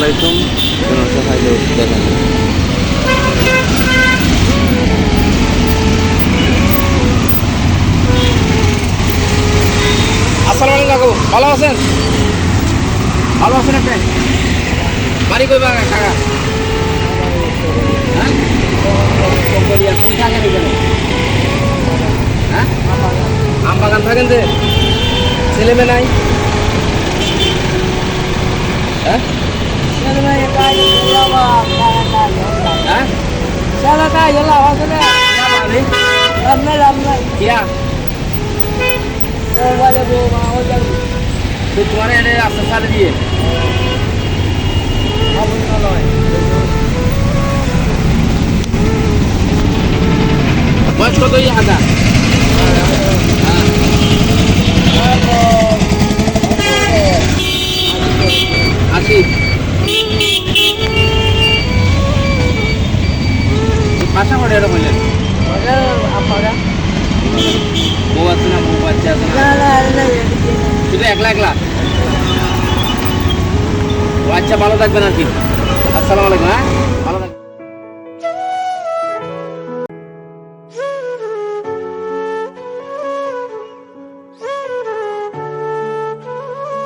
আলাইকুম। সমস্যা থাকলে দেখেন। আসসালামু আলাইকুম ভালো আছেন? ভালো আছেন আপনি? বাড়ি কই বাগা কাকা? হ্যাঁ? কোন থাকেন এখানে হ্যাঁ? আম বাগান থাকেন যে? ছেলে মেয়ে নাই হ্যাঁ হ্যাঁ কিয়া তো তোমার এটা রাস্তা সাথে দিয়ে বয়স কত ইয়ে হাজা আশি। বাসা করে এটা বললেন বউ আছে না, বউ বাচ্চা আছে না? একলা একলা? বাচ্চা ভালো থাকবেন আর কি। আসসালামু আলাইকুম হ্যাঁ?